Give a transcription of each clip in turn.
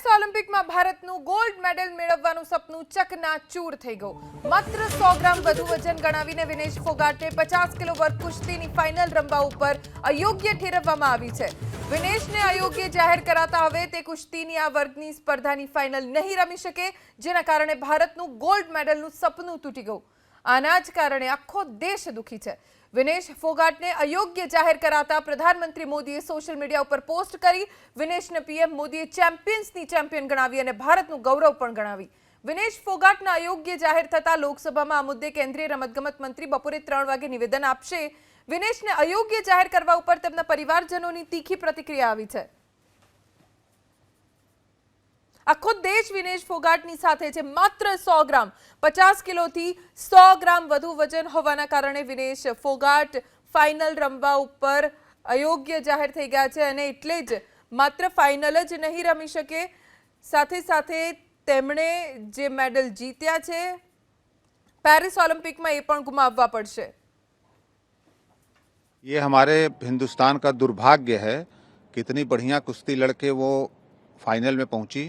Paris ઓલિમ્પિકમાં ભારતનું gold medal મેળવવાનું સપનું ચકનાચૂર થઈ ગયું. માત્ર સો ગ્રામ વધુ વજન ગણાવીને વિનેશ ફોગાટે પચાસ કિલો વર્ગ કુસ્તીની ફાઇનલ રમવા ઉપર અયોગ્ય ઠેરવવામાં આવી છે. વિનેશને અયોગ્ય જાહેર કરાતા હવે તે કુસ્તીની આ વર્ગની સ્પર્ધાની ફાઇનલ નહીં રમી શકે, જેના કારણે ભારતનું ગોલ્ડ મેડલનું સપનું તૂટી ગયું. આના જ કારણે આખો દેશ દુખી છે. વિનેશ ફોગાટને અયોગ્ય જાહેર કરાતા પ્રધાનમંત્રી મોદીએ સોશિયલ મીડિયા ઉપર પોસ્ટ કરી. વિનેશને પીએમ મોદીએ ચેમ્પિયન્સની ચેમ્પિયન ગણાવી અને ભારતનું ગૌરવ પણ ગણાવી. વિનેશ ફોગાટના અયોગ્ય જાહેર થતા લોકસભામાં આ મુદ્દે કેન્દ્રીય રમતગમત મંત્રી બપોરે ત્રણ વાગે નિવેદન આપશે. વિનેશને અયોગ્ય જાહેર કરવા ઉપર તેમના પરિવારજનોની તીખી પ્રતિક્રિયા આવી છે. આખો દેશ વિનેશ ફોગાટની સાથે છે માત્ર સો ગ્રામ પચાસ કિલોથી સો ગ્રામ વધુ વજન હોવાના કારણે વિનેશ ફોગાટ ફાઇનલ રમવા ઉપર અયોગ્ય જાહેર થઈ ગયા છે અને એટલે જ માત્ર ફાઇનલ જ નહીં રમી શકે સાથે સાથે તેમણે જે મેડલ જીત્યા છે પેરિસ ઓલિમ્પિકમાં એ પણ ગુમાવવા પડશે ये हमारे हिंदुस्तान का दुर्भाग्य है कितनी बढ़िया कुश्ती लड़के वो फाइनल में पहुंची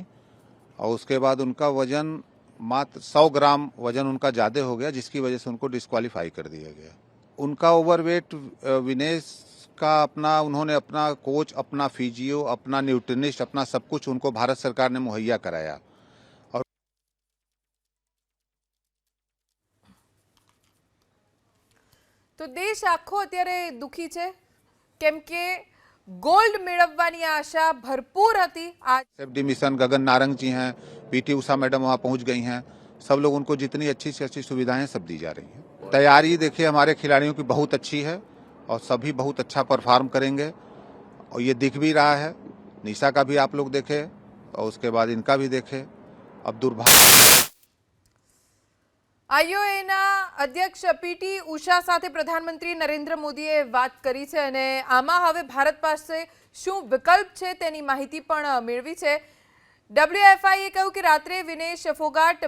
और उसके बाद उनका वजन मात्र सौ ग्राम वजन उनका ज़्यादा हो गया जिसकी वजह से उनको डिस्क्वालीफाई कर दिया गया उनका ओवरवेट विनेश का अपना उन्होंने अपना कोच अपना फिजियो अपना न्यूट्रिनिस्ट अपना सब कुछ उनको भारत सरकार ने मुहैया कराया તો દેશ આખો અત્યારે દુખી છે કેમ કે ગોલ્ડ મેળવવાની આશા ભરપૂર હતી આ सेफ्टी मिशन गगन नारंग जी हैं पीटी उषा मैडम वहाँ पहुँच गई हैं सब लोग उनको जितनी अच्छी से अच्छी सुविधाएं सब दी जा रही हैं तैयारी देखिए हमारे खिलाड़ियों की बहुत अच्छी है और सभी बहुत अच्छा परफॉर्म करेंगे और ये दिख भी रहा है निशा का भी आप लोग देखें और उसके बाद इनका भी देखें अब दुर्भाग्य આઈઓએના અધ્યક્ષ પીટી ઉષા સાથે પ્રધાનમંત્રી નરેન્દ્ર મોદીએ વાત કરી છે અને આમાં હવે ભારત પાસે શું વિકલ્પ છે તેની માહિતી પણ મેળવી છે. ડબ્લ્યુએફઆઈએ કહ્યું કે રાત્રે વિનેશ ફોગાટ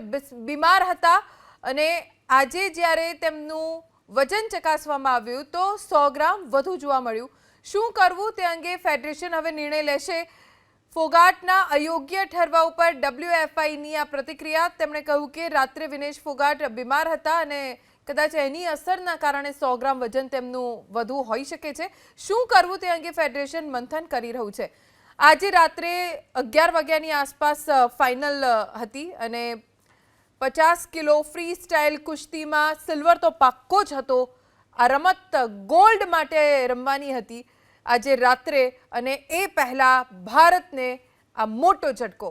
બીમાર હતા અને આજે જ્યારે તેમનું વજન ચકાસવામાં આવ્યું તો સો ગ્રામ વધુ જોવા મળ્યું. શું કરવું તે અંગે ફેડરેશન હવે નિર્ણય લેશે ફોગાટના અયોગ્ય ઠરવા ઉપર ડબ્લ્યુએફઆઈની આ પ્રતિક્રિયા. તેમણે કહ્યું કે રાત્રે વિનેશ ફોગાટ બીમાર હતા અને કદાચ એની અસરના કારણે સો ગ્રામ વજન તેમનું વધુ હોઈ શકે છે. શું કરવું તે અંગે ફેડરેશન મંથન કરી રહ્યું છે. આજે રાત્રે અગિયાર વાગ્યાની આસપાસ ફાઇનલ હતી અને પચાસ કિલો ફ્રી સ્ટાઇલ કુસ્તીમાં સિલ્વર તો પાક્કો જ હતો. આ રમત ગોલ્ડ માટે રમવાની હતી. આજે રાત્રે અને એ પહેલાં ભારતને આ મોટો ઝટકો